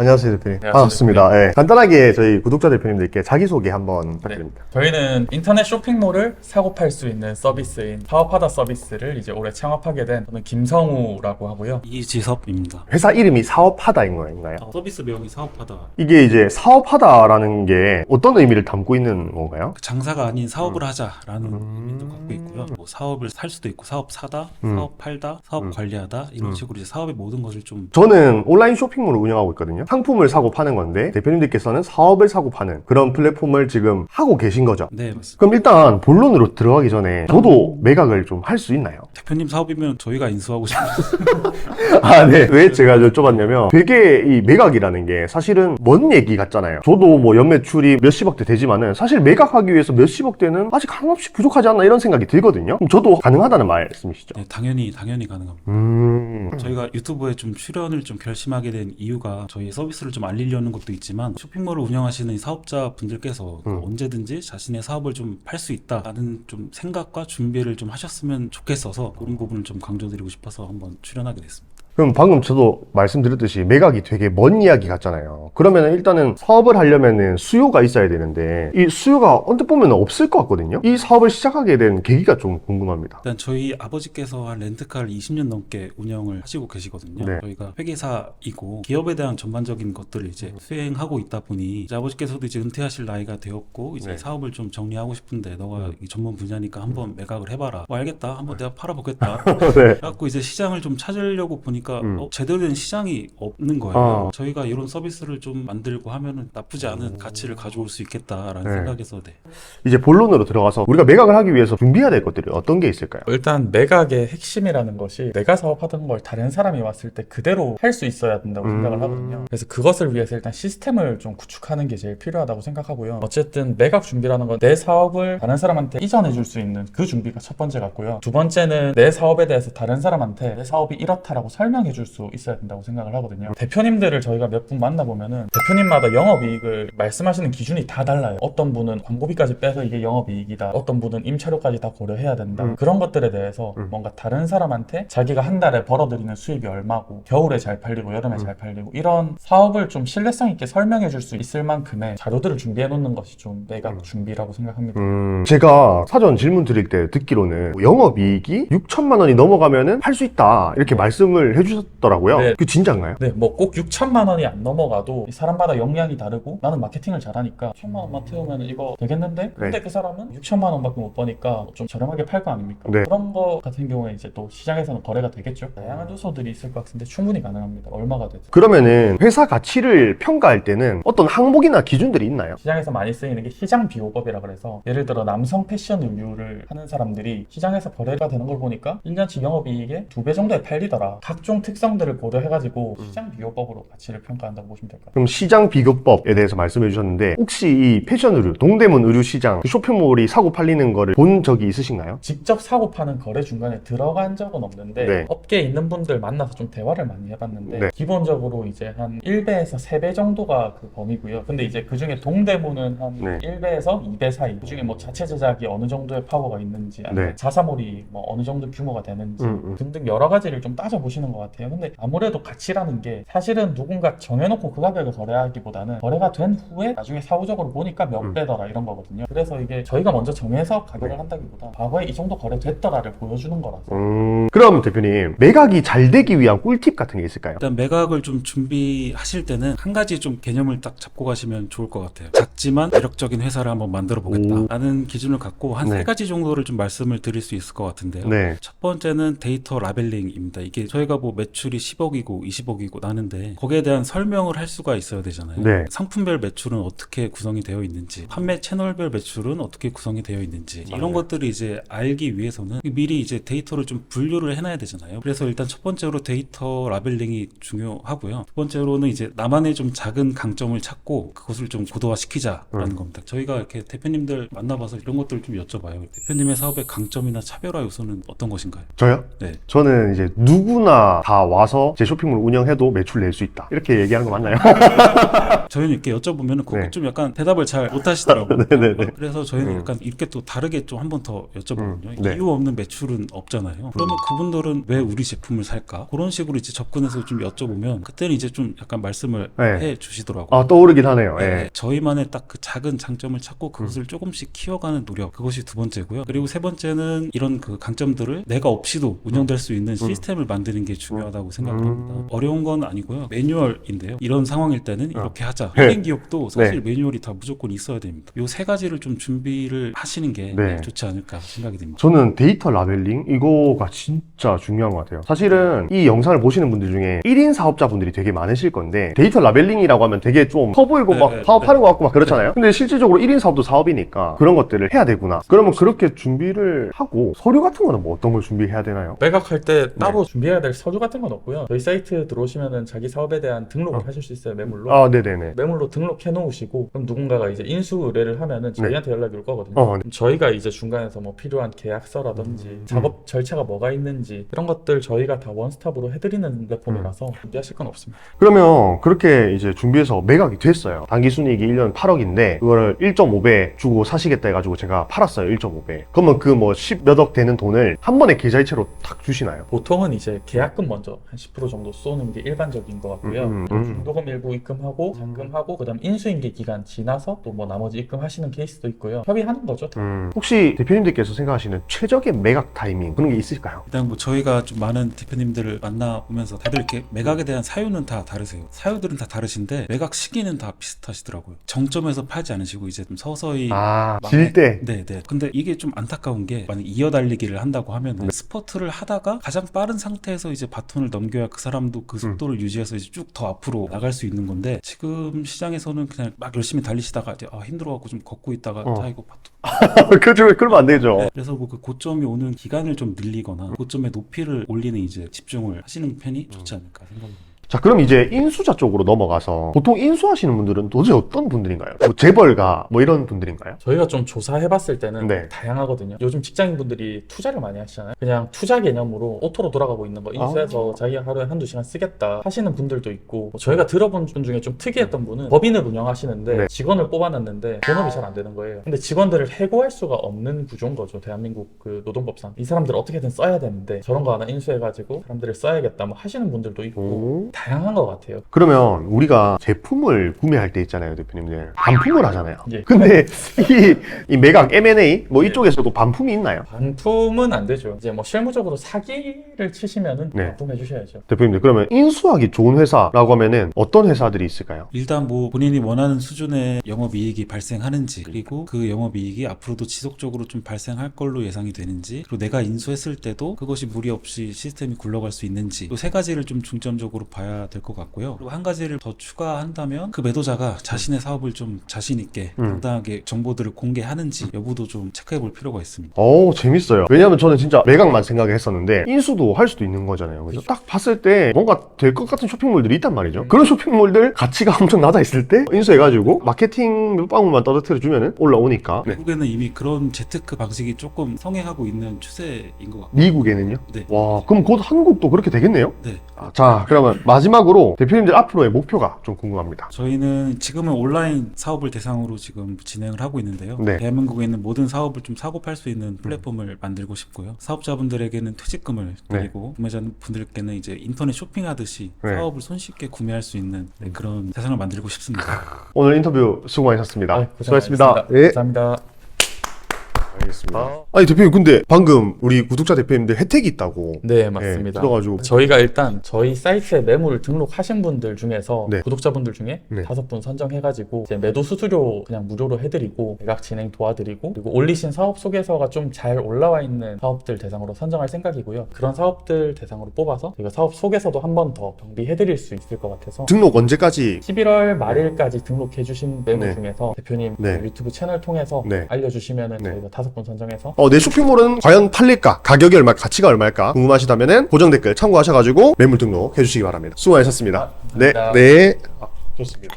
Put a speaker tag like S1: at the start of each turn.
S1: 안녕하세요 대표님.
S2: 안녕하세요,
S1: 반갑습니다. 예. 간단하게 저희 구독자 대표님들께 자기소개 한번 부탁드립니다.
S2: 저희는 인터넷 쇼핑몰을 사고 팔 수 있는 서비스인 사업하다 서비스를 이제 올해 창업하게 된 저는 김성우라고 하고요.
S3: 이지섭입니다.
S1: 회사 이름이 사업하다인 거인가요?
S3: 어, 서비스 명이 사업하다.
S1: 이게 이제 사업하다라는 게 어떤 의미를 담고 있는 건가요?
S3: 장사가 아닌 사업을
S1: 음.
S3: 하자라는 의미도 갖고 있고요. 뭐 사업을 살 수도 있고 사업 사다,
S1: 음.
S3: 사업 팔다, 사업
S1: 음.
S3: 관리하다 이런
S1: 음.
S3: 식으로 이제 사업의 모든 것을 좀
S1: 저는 온라인 쇼핑몰을 운영하고 있거든요. 상품을 사고 파는 건데 대표님들께서는 사업을 사고 파는 그런 플랫폼을 지금 하고 계신 거죠.
S3: 네, 맞습니다.
S1: 그럼 일단 본론으로 들어가기 전에 저도 매각을 좀 할 수 있나요?
S3: 대표님 사업이면 저희가 인수하고 싶어요.
S1: 아, 네. 왜 제가 여쭤봤냐면 되게 이 매각이라는 게 사실은 먼 얘기 같잖아요. 저도 뭐 연매출이 몇십억대 되지만은 사실 매각하기 위해서 몇십억대는 아직 한없이 부족하지 않나 이런 생각이 들거든요. 그럼 저도 가능하다는 말씀이시죠?
S3: 네, 당연히 당연히 가능합니다.
S1: 음.
S3: 저희가 유튜브에 좀 출연을 좀 결심하게 된 이유가 저희 서비스를 좀 알리려는 것도 있지만 쇼핑몰을 운영하시는 이 사업자 분들께서
S1: 음.
S3: 언제든지 자신의 사업을 좀 팔 수 있다라는 좀 생각과 준비를 좀 하셨으면 좋겠어서 그런 부분을 좀 강조드리고 싶어서 한번 출연하게 됐습니다.
S1: 그럼 방금 저도 말씀드렸듯이 매각이 되게 먼 이야기 같잖아요. 그러면 일단은 사업을 하려면은 수요가 있어야 되는데 이 수요가 언뜻 보면 없을 것 같거든요. 이 사업을 시작하게 된 계기가 좀 궁금합니다.
S3: 일단 저희 아버지께서 한 렌트카를 20년 넘게 운영을 하시고 계시거든요.
S1: 네.
S3: 저희가 회계사이고 기업에 대한 전반적인 것들을 이제 수행하고 있다 보니 이제 아버지께서도 이제 은퇴하실 나이가 되었고 이제
S1: 네.
S3: 사업을 좀 정리하고 싶은데 너가
S1: 음.
S3: 이 전문 분야니까 한번 매각을 해봐라. 뭐 알겠다. 한번 내가 팔아보겠다.
S1: 네.
S3: 그래갖고 이제 시장을 좀 찾으려고 보니까
S1: 음.
S3: 어, 제대로 된 시장이 없는 거예요.
S1: 아.
S3: 저희가 이런 서비스를 좀 만들고 하면은 나쁘지 않은 가치를 가져올 수 있겠다라는
S1: 네.
S3: 생각에서 네.
S1: 이제 본론으로 들어가서 우리가 매각을 하기 위해서 준비해야 될 것들이 어떤 게 있을까요?
S2: 일단 매각의 핵심이라는 것이 내가 사업하던 걸 다른 사람이 왔을 때 그대로 할 수 있어야 된다고
S1: 음.
S2: 생각을 하거든요. 그래서 그것을 위해서 일단 시스템을 좀 구축하는 게 제일 필요하다고 생각하고요. 어쨌든 매각 준비라는 건 내 사업을 다른 사람한테 이전해 줄 수 있는 그 준비가 첫 번째 같고요. 두 번째는 내 사업에 대해서 다른 사람한테 내 사업이 이렇다라고 설명 해 줄 수 있어야 된다고 생각을 하거든요. 대표님들을 저희가 몇 분 만나보면은 대표님마다 영업이익을 말씀하시는 기준이 다 달라요. 어떤 분은 광고비까지 빼서 이게 영업이익이다. 어떤 분은 임차료까지 다 고려해야 된다.
S1: 음.
S2: 그런 것들에 대해서
S1: 음.
S2: 뭔가 다른 사람한테 자기가 한 달에 벌어들이는 수입이 얼마고 겨울에 잘 팔리고 여름에
S1: 음.
S2: 잘 팔리고 이런 사업을 좀 신뢰성 있게 설명해 줄 수 있을 만큼의 자료들을 준비해 놓는 것이 좀 매각
S1: 음.
S2: 준비라고 생각합니다.
S1: 음, 제가 사전 질문 드릴 때 듣기로는 영업이익이 6천만 원이 넘어가면은 팔수 있다 이렇게 말씀을 해주 셨더라고요.
S2: 네.
S1: 그 진짜인가요?
S2: 네, 뭐 꼭 6천만 원이 안 넘어가도 이 사람마다 역량이 다르고 나는 마케팅을 잘하니까 6천만 원만 태우면 이거 되겠는데? 근데
S1: 네.
S2: 그 사람은 6천만 원밖에 못 버니까 좀 저렴하게 팔 거 아닙니까?
S1: 네.
S2: 그런 거 같은 경우에 이제 또 시장에서는 거래가 되겠죠. 다양한 요소들이 있을 것 같은데 충분히 가능합니다. 얼마가 되든.
S1: 그러면은 회사 가치를 평가할 때는 어떤 항목이나 기준들이 있나요?
S2: 시장에서 많이 쓰이는 게 시장 비호법이라 그래서 예를 들어 남성 패션 의류를 하는 사람들이 시장에서 거래가 되는 걸 보니까 1년치 영업이익의 두배 정도에 팔리더라. 각종 특성들을 고려해가지고
S1: 음.
S2: 시장 비호법으로 가치를 평가한다고 보시면 될 것 같아요.
S1: 그럼 시장 비교법에 대해서 말씀해 주셨는데 혹시 이 패션 의류, 동대문 의류 시장 그 쇼핑몰이 사고 팔리는 거를 본 적이 있으신가요?
S2: 직접 사고 파는 거래 중간에 들어간 적은 없는데
S1: 네.
S2: 업계에 있는 분들 만나서 좀 대화를 많이 해봤는데
S1: 네.
S2: 기본적으로 이제 한 1배에서 3배 정도가 그 범위고요. 근데 이제 그 중에 동대문은 한
S1: 네.
S2: 1배에서 2배 사이. 그 중에 뭐 자체 제작이 어느 정도의 파워가 있는지, 아니면
S1: 네.
S2: 자사몰이 뭐 어느 정도 규모가 되는지
S1: 음, 음.
S2: 등등 여러 가지를 좀 따져 보시는 것 같아요. 근데 아무래도 가치라는 게 사실은 누군가 정해놓고 그 가격을 거래하기보다는 거래가 된 후에 나중에 사후적으로 보니까 몇
S1: 음.
S2: 배더라 이런 거거든요. 그래서 이게 저희가 먼저 정해서 가격을 한다기보다 과거에 이 정도 거래됐더라를 보여주는 거라서
S1: 음, 그럼 대표님 매각이 잘 되기 위한 꿀팁 같은 게 있을까요?
S3: 일단 매각을 좀 준비하실 때는 한 가지 좀 개념을 딱 잡고 가시면 좋을 것 같아요. 작지만 매력적인 회사를 한번 만들어 보겠다 라는 기준을 갖고 한 세
S1: 네.
S3: 가지 정도를 좀 말씀을 드릴 수 있을 것 같은데요.
S1: 네.
S3: 첫 번째는 데이터 라벨링입니다. 이게 저희가 뭐 매출이 10억이고 20억이고 나는데 거기에 대한 설명을 할 수가 있어야 되잖아요.
S1: 네.
S3: 상품별 매출은 어떻게 구성이 되어 있는지, 판매 채널별 매출은 어떻게 구성이 되어 있는지
S1: 맞아요.
S3: 이런 것들을 이제 알기 위해서는 미리 이제 데이터를 좀 분류를 해놔야 되잖아요. 그래서 일단 첫 번째로 데이터 라벨링이 중요하고요. 두 번째로는 이제 나만의 좀 작은 강점을 찾고 그것을 좀 고도화시키자라는
S1: 음.
S3: 겁니다. 저희가 이렇게 대표님들 만나봐서 이런 것들을 좀 여쭤봐요. 대표님의 사업의 강점이나 차별화 요소는 어떤 것인가요?
S1: 저요?
S3: 네.
S1: 저는 이제 누구나 다 와서 제 쇼핑몰 운영해도 매출 낼 수 있다. 이렇게 얘기하는 거 맞나요?
S3: 저희는 이렇게 여쭤보면
S1: 네.
S3: 좀 약간 대답을 잘 못하시더라고요.
S1: 네네네.
S3: 그래서 저희는
S1: 음.
S3: 약간 이렇게 또 다르게 좀 한 번 더 여쭤보거든요.
S1: 음, 네.
S3: 이유 없는 매출은 없잖아요. 그러면 그분들은 왜 우리 제품을 살까? 그런 식으로 이제 접근해서 좀 여쭤보면 그때는 이제 좀 약간 말씀을
S1: 네.
S3: 해 주시더라고요.
S1: 아, 떠오르긴 하네요. 예.
S3: 네, 저희만의 딱 그 작은 장점을 찾고 그것을 조금씩 키워가는 노력 그것이 두 번째고요. 그리고 세 번째는 이런 그 강점들을 내가 없이도 운영될 수 있는 시스템을 만드는 게 중요하다고 생각합니다.
S1: 음.
S3: 어려운 건 아니고요. 매뉴얼인데요. 이런 상황일 때는 이렇게 하자.
S1: 네.
S3: 힐링 기업도 사실
S1: 네.
S3: 매뉴얼이 다 무조건 있어야 됩니다. 요 세 가지를 좀 준비를 하시는 게
S1: 네.
S3: 좋지 않을까 생각이 됩니다.
S1: 저는 데이터 라벨링 이거가 진짜 중요한 것 같아요. 사실은 이 영상을 보시는 분들 중에 1인 사업자분들이 되게 많으실 건데 데이터 라벨링이라고 하면 되게 좀 커 보이고
S3: 네,
S1: 막
S3: 네,
S1: 사업하는 것 같고 막 그렇잖아요. 근데 실질적으로 1인 사업도 사업이니까 그런 것들을 해야 되구나. 그러면 그렇게 준비를 하고 서류 같은 거는 뭐 어떤 걸 준비해야 되나요?
S2: 매각할 때
S1: 네.
S2: 따로 준비해야 될 서류 같은 건 없고요. 저희 사이트 들어오시면은 자기 사업에 대한 등록을
S1: 어.
S2: 하실 수 있어요. 매물로.
S1: 아, 네네네.
S2: 매물로 등록해 놓으시고 그럼 누군가가 이제 인수 의뢰를 하면은 저희한테 연락이 올 거거든요.
S1: 네. 어, 네.
S2: 그럼 저희가 이제 중간에서 뭐 필요한 계약서라든지 작업 절차가 뭐가 있는지 이런 것들 저희가 다 원스톱으로 해드리는 플랫폼이라서
S1: 음.
S2: 준비하실 건 없습니다.
S1: 그러면 그렇게 이제 준비해서 매각이 됐어요. 단기 순이익이 1년 8억인데 그거를 1.5배 주고 사시겠다 해가지고 제가 팔았어요. 1.5배. 그러면 그 뭐 10몇 억 되는 돈을 한 번에 계좌이체로 탁 주시나요?
S2: 보통은 이제 계약금 먼저 한 10% 정도 쏘는 게 일반적인 것 같고요.
S1: 음, 음, 음.
S2: 중도금 일부 입금하고 잔금하고 그다음 인수인계 기간 지나서 또 뭐 나머지 입금하시는 케이스도 있고요. 협의하는 거죠. 다.
S1: 음, 혹시 대표님들께서 생각하시는 최적의 매각 타이밍 그런 게 있을까요?
S3: 일단 뭐 저희가 좀 많은 대표님들을 만나보면서 다들 이렇게 매각에 대한 사유는 다 다르세요. 사유들은 다 다르신데 매각 시기는 다 비슷하시더라고요. 정점에서 팔지 않으시고 이제 좀 서서히
S1: 아,
S3: 막내-
S1: 질 때.
S3: 네, 네. 근데 이게 좀 안타까운 게 만약 이어 달리기를 한다고 하면
S1: 네.
S3: 스퍼트를 하다가 가장 빠른 상태에서 이제 바톤을 넘겨야 그 사람도 그 속도를 유지해서 이제 쭉 더 앞으로 나갈 수 있는 건데 지금 시장에서는 그냥 막 열심히 달리시다가 이제 아, 힘들어갖고 좀 걷고 있다가
S1: 어.
S3: 아 이거 바톤
S1: 그죠, 그러면 안 되죠.
S3: 네, 그래서 뭐 그 고점이 오는 기간을 좀 늘리거나 고점의 높이를 올리는 이제 집중을 하시는 편이 좋지 않을까 생각합니다.
S1: 자, 그럼 이제 인수자 쪽으로 넘어가서 보통 인수하시는 분들은 도대체 어떤 분들인가요? 뭐 재벌가 뭐 이런 분들인가요?
S2: 저희가 좀 조사해봤을 때는
S1: 네.
S2: 다양하거든요. 요즘 직장인분들이 투자를 많이 하시잖아요. 그냥 투자 개념으로 오토로 돌아가고 있는 거 인수해서 자기가 하루에 한두 시간 쓰겠다 하시는 분들도 있고 뭐 저희가 들어본 분 중에 좀 특이했던 분은 법인을 운영하시는데
S1: 네.
S2: 직원을 뽑아놨는데 본업이 잘 안 되는 거예요. 근데 직원들을 해고할 수가 없는 구조인 거죠. 대한민국 그 노동법상. 이 사람들 어떻게든 써야 되는데 저런 거 하나 인수해가지고 사람들을 써야겠다 뭐 하시는 분들도 있고
S1: 오.
S2: 다양한 것 같아요.
S1: 그러면 우리가 제품을 구매할 때 있잖아요, 대표님들. 반품을 하잖아요.
S2: 예.
S1: 근데 이, 이 매각 M&A 뭐 이쪽에서도 반품이 있나요?
S2: 반품은 안 되죠. 이제 뭐 실무적으로 사기를 치시면은
S1: 네.
S2: 반품해 주셔야죠.
S1: 대표님들 그러면 인수하기 좋은 회사라고 하면은 어떤 회사들이 있을까요?
S3: 일단 뭐 본인이 원하는 수준의 영업이익이 발생하는지 그리고 그 영업이익이 앞으로도 지속적으로 좀 발생할 걸로 예상이 되는지 그리고 내가 인수했을 때도 그것이 무리 없이 시스템이 굴러갈 수 있는지 이세 가지를 좀 중점적으로 봐야 될 것 같고요. 그리고 한 가지를 더 추가한다면 그 매도자가 자신의 사업을 좀 자신 있게
S1: 음.
S3: 당당하게 정보들을 공개하는지 여부도 좀 체크해 볼 필요가 있습니다.
S1: 오 재밌어요. 왜냐면 저는 진짜 매각만 생각했었는데 인수도 할 수도 있는 거잖아요. 그래서 딱 봤을 때 뭔가 될 것 같은 쇼핑몰들이 있단 말이죠. 그런 쇼핑몰들 가치가 엄청 낮아 있을 때 인수해가지고 마케팅 몇 방울만 떠들어 주면은 올라오니까. 네.
S3: 미국에는 이미 그런 재테크 방식이 조금 성행하고 있는 추세인 것 같고
S1: 미국에는요?
S3: 네.
S1: 와 그럼 곧 한국도 그렇게 되겠네요?
S3: 네.
S1: 아, 자 그러면 마 지막으로 대표님들 앞으로의 목표가 좀 궁금합니다.
S3: 저희는 지금은 온라인 사업을 대상으로 지금 진행을 하고 있는데요.
S1: 네.
S3: 대한민국에 있는 모든 사업을 좀 사고 팔 수 있는 플랫폼을 만들고 싶고요. 사업자분들에게는 퇴직금을
S1: 네.
S3: 드리고 구매자분들께는 이제 인터넷 쇼핑하듯이
S1: 네.
S3: 사업을 손쉽게 구매할 수 있는 네, 그런 세상을 만들고 싶습니다.
S1: 오늘 인터뷰 수고 많으셨습니다.
S2: 아. 고생하셨습니다.
S1: 예.
S2: 감사합니다.
S1: 알겠습니다. 아니 대표님 근데 방금 우리 구독자 대표님들 혜택이 있다고
S2: 네, 맞습니다.
S1: 예, 들어가지고
S2: 저희가 일단 저희 사이트에 매물을 등록하신 분들 중에서
S1: 네.
S2: 구독자분들 중에
S1: 네.
S2: 다섯 분 선정해가지고 이제 매도 수수료 그냥 무료로 해드리고 매각 진행 도와드리고 그리고 올리신 사업 소개서가 좀 잘 올라와 있는 사업들 대상으로 선정할 생각이고요. 그런 사업들 대상으로 뽑아서 저희가 사업 소개서도 한 번 더 정비해드릴 수 있을 것 같아서
S1: 등록 언제까지
S2: 11월 말일까지 등록해주신 매물
S1: 네.
S2: 중에서 대표님
S1: 네.
S2: 그 유튜브 채널 통해서
S1: 네.
S2: 알려주시면 은
S1: 네.
S2: 저희가 다섯 분 선정해서
S1: 어, 내 쇼핑몰은 과연 팔릴까? 가격이 얼마, 가치가 얼마일까? 궁금하시다면 고정 댓글 참고하셔가지고 매물 등록 해 주시기 바랍니다. 수고하셨습니다. 네,
S2: 감사합니다.
S1: 네. 아, 좋습니다.